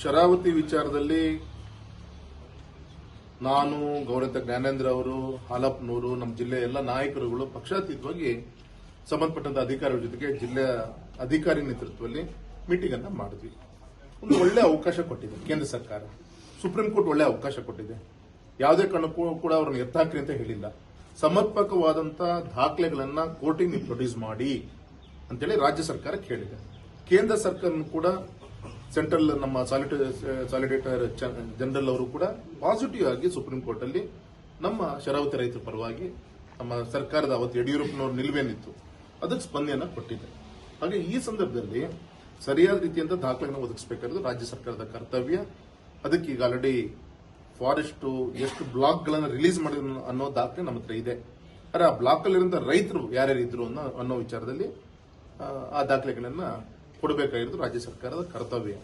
ಶರಾವತಿ ವಿಚಾರದಲ್ಲಿ ನಾನು ಗೌರವ ಜ್ಞಾನೇಂದ್ರ ಅವರು ಹಾಲಪ್ಪನವರು ನಮ್ಮ ಜಿಲ್ಲೆಯ ಎಲ್ಲ ನಾಯಕರುಗಳು ಪಕ್ಷಾತೀತವಾಗಿ ಸಂಬಂಧಪಟ್ಟಂತ ಅಧಿಕಾರಿಗಳ ಜೊತೆಗೆ ಜಿಲ್ಲೆಯ ಅಧಿಕಾರಿ ನೇತೃತ್ವದಲ್ಲಿ ಮೀಟಿಂಗ್ ಅನ್ನ ಮಾಡಿದ್ವಿ. ಒಂದು ಒಳ್ಳೆ ಅವಕಾಶ ಕೊಟ್ಟಿದೆ ಕೇಂದ್ರ ಸರ್ಕಾರ. ಸುಪ್ರೀಂ ಕೋರ್ಟ್ ಒಳ್ಳೆ ಅವಕಾಶ ಕೊಟ್ಟಿದೆ. ಯಾವುದೇ ಕಾರಣಕ್ಕೂ ಕೂಡ ಅವ್ರನ್ನ ಎತ್ತಾಕ್ರಿ ಅಂತ ಹೇಳಿಲ್ಲ. ಸಮರ್ಪಕವಾದಂತ ದಾಖಲೆಗಳನ್ನ ಕೋರ್ಟಿಗೆ ನೀವು ಪ್ರೊಡ್ಯೂಸ್ ಮಾಡಿ ಅಂತೇಳಿ ರಾಜ್ಯ ಸರ್ಕಾರ ಕೇಳಿದೆ. ಕೇಂದ್ರ ಸರ್ಕಾರ ಕೂಡ ಸೆಂಟ್ರಲ್ ನಮ್ಮ ಸಾಲಿಡೇಟರ್ ಜನರಲ್ ಅವರು ಕೂಡ ಪಾಸಿಟಿವ್ ಆಗಿ ಸುಪ್ರೀಂ ಕೋರ್ಟ್ ಅಲ್ಲಿ ನಮ್ಮ ಶರಾವತಿ ರೈತರ ಪರವಾಗಿ ನಮ್ಮ ಸರ್ಕಾರದ ಅವತ್ತು ಯಡಿಯೂರಪ್ಪನವ್ರ ನಿಲುವೇನಿತ್ತು. ಅದಕ್ಕೆ ಸ್ಪಂದನೆಯನ್ನ ಕೊಟ್ಟಿದೆ ಹಾಗೆ ಈ ಸಂದರ್ಭದಲ್ಲಿ ಸರಿಯಾದ ರೀತಿಯಿಂದ ದಾಖಲೆಗಳನ್ನು ಒದಗಿಸಬೇಕಾದ್ರೆ ರಾಜ್ಯ ಸರ್ಕಾರದ ಕರ್ತವ್ಯ. ಅದಕ್ಕೆ ಈಗ ಆಲ್ರೆಡಿ ಫಾರೆಸ್ಟ್ ಎಷ್ಟು ಬ್ಲಾಕ್ಗಳನ್ನು ರಿಲೀಸ್ ಮಾಡಿದ್ರು ಅನ್ನೋ ದಾಖಲೆ ನಮ್ಮ ಹತ್ರ ಇದೆ. ಆದರೆ ಆ ಬ್ಲಾಕ್ ಅಲ್ಲಿರುವಂತಹ ರೈತರು ಯಾರ್ಯಾರು ಇದ್ರು ಅನ್ನೋ ಅನ್ನೋ ವಿಚಾರದಲ್ಲಿ ಆ ದಾಖಲೆಗಳನ್ನ ಕೊಡಬೇಕಾಗಿರೋದು ರಾಜ್ಯ ಸರ್ಕಾರದ ಕರ್ತವ್ಯ.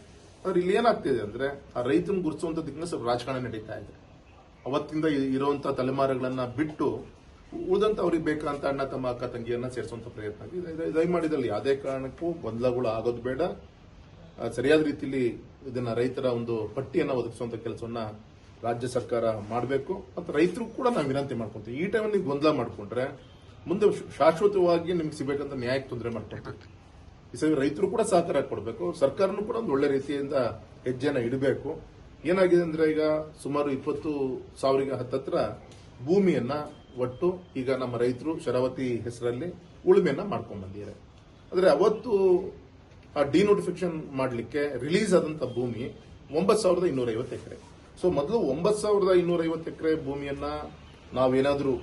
ಆದ್ರೆ ಇಲ್ಲಿ ಏನಾಗ್ತಿದೆ ಅಂದ್ರೆ ಆ ರೈತನ ಗುರುತಿಸುವಂತ ದಿಕ್ಕಿನ ಸ್ವಲ್ಪ ರಾಜಕಾರಣ ನಡೀತಾ ಇದೆ. ಅವತ್ತಿಂದ ಇರುವಂತ ತಲೆಮಾರುಗಳನ್ನ ಬಿಟ್ಟು ಉಳಿದಂತ ಅವ್ರಿಗೆ ಬೇಕಂತ ಅಣ್ಣ, ತಮ್ಮ ಅಕ್ಕ, ತಂಗಿಯನ್ನ ಸೇರಿಸುವಂತ ಪ್ರಯತ್ನ ದಯಮಾಡಿದಲ್ಲಿ ಯಾವುದೇ ಕಾರಣಕ್ಕೂ ಗೊಂದಲಗಳು ಆಗೋದು ಬೇಡ. ಸರಿಯಾದ ರೀತಿಯಲ್ಲಿ ಇದನ್ನ ರೈತರ ಒಂದು ಪಟ್ಟಿಯನ್ನ ಒದಗಿಸುವಂತ ಕೆಲಸವನ್ನ ರಾಜ್ಯ ಸರ್ಕಾರ ಮಾಡಬೇಕು. ಮತ್ತು ರೈತರು ಕೂಡ ನಾವು ವಿನಂತಿ ಮಾಡ್ಕೊಂತೀವಿ. ಈ ಟೈಮಲ್ಲಿ ಗೊಂದಲ ಮಾಡಿಕೊಂಡ್ರೆ ಮುಂದೆ ಶಾಶ್ವತವಾಗಿ ನಿಮ್ಗೆ ಸಿಗಬೇಕಂತ ನ್ಯಾಯಕ್ಕೆ ತೊಂದರೆ ಮಾಡ್ಕೊಂತೀವಿ ಈ ರೈತರು ಕೂಡ ಸಹಕಾರ ಕೊಡಬೇಕು. ಸರ್ಕಾರನೂ ಕೂಡ ಒಂದು ಒಳ್ಳೆ ರೀತಿಯಿಂದ ಹೆಜ್ಜೆನ ಇಡಬೇಕು. ಏನಾಗಿದೆ ಅಂದ್ರೆ ಈಗ ಸುಮಾರು ಇಪ್ಪತ್ತು ಸಾವಿರ ಹತ್ತತ್ರ ಭೂಮಿಯನ್ನ ಒಟ್ಟು ಈಗ ನಮ್ಮ ರೈತರು ಶರಾವತಿ ಹೆಸರಲ್ಲಿ ಉಳುಮೆಯನ್ನ ಮಾಡ್ಕೊಂಡ್ ಬಂದಿದ್ದಾರೆ. ಆದ್ರೆ ಅವತ್ತು ಆ ಡಿನೋಟಿಫಿಕೇಶನ್ ಮಾಡಲಿಕ್ಕೆ ರಿಲೀಸ್ ಆದಂತ ಭೂಮಿ ಒಂಬತ್ತು ಸಾವಿರದ ಇನ್ನೂರ ಐವತ್ತು ಎಕರೆ. ಸೊ ಮೊದಲು ಒಂಬತ್ತು ಸಾವಿರದ ಇನ್ನೂರ ಐವತ್ತು ಎಕರೆ ಭೂಮಿಯನ್ನ ನಾವೇನಾದ್ರೂ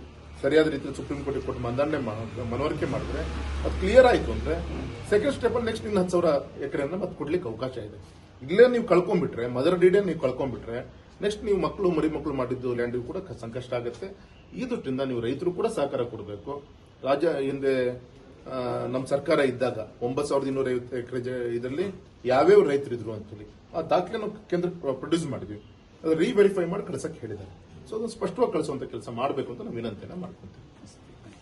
ಸರಿಯಾದ ರೀತಿಯಲ್ಲಿ ಸುಪ್ರೀಂ ಕೋರ್ಟ್ ಕೊಟ್ಟು ಮಂಡನೆ ಮಾ- ಮನವರಿಕೆ ಮಾಡಿದ್ರೆ ಅದು ಕ್ಲಿಯರ್ ಆಯ್ತು ಅಂದ್ರೆ ಸೆಕೆಂಡ್ ಸ್ಟೆಪ್ ಅಲ್ಲಿ ನೆಕ್ಸ್ಟ್ ಇನ್ನು ಹತ್ತು ಸಾವಿರ ಎಕರೆಯನ್ನ ಮತ್ತೆ ಕೊಡ್ಲಿಕ್ಕೆ ಅವಕಾಶ ಇದೆ. ಇಲ್ಲೇ ನೀವು ಕಳ್ಕೊಂಡ್ಬಿಟ್ರೆ ಮದರ್ ಡಿಡೇ ನೀವು ಕಳ್ಕೊಂಡ್ಬಿಟ್ರೆ ನೆಕ್ಸ್ಟ್ ನೀವು ಮಕ್ಕಳು ಮರಿ ಮಕ್ಕಳು ಮಾಡಿದ್ದು ಲ್ಯಾಂಡ್ ಕೂಡ ಸಂಕಷ್ಟ ಆಗುತ್ತೆ. ಈ ದೃಷ್ಟಿಯಿಂದ ನೀವು ರೈತರು ಕೂಡ ಸಹಕಾರ ಕೊಡಬೇಕು. ರಾಜ್ಯ ಹಿಂದೆ ನಮ್ಮ ಸರ್ಕಾರ ಇದ್ದಾಗ ಒಂಬತ್ತು ಸಾವಿರದ ಇನ್ನೂರ ಐವತ್ತು ಎಕರೆ ಇದರಲ್ಲಿ ಯಾವ್ಯಾವ ರೈತರಿದ್ರು ಅಂತೇಳಿ, ಆ ದಾಖಲೆನ ಕೇಂದ್ರ ಪ್ರೊಡ್ಯೂಸ್ ಮಾಡಿದ್ವಿ. ಅದು ರೀವೆರಿಫೈ ಮಾಡಿ ಕಳ್ಸಕ್ಕೆ ಹೇಳಿದ್ದಾರೆ. ಸೊ ಅದನ್ನು ಸ್ಪಷ್ಟವಾಗಿ ಕಳಿಸುವಂಥ ಕೆಲಸ ಮಾಡಬೇಕು ಅಂತ ನಾವು ವಿನಂತಿಯನ್ನು ಮಾಡ್ಕೊಂತೀವಿ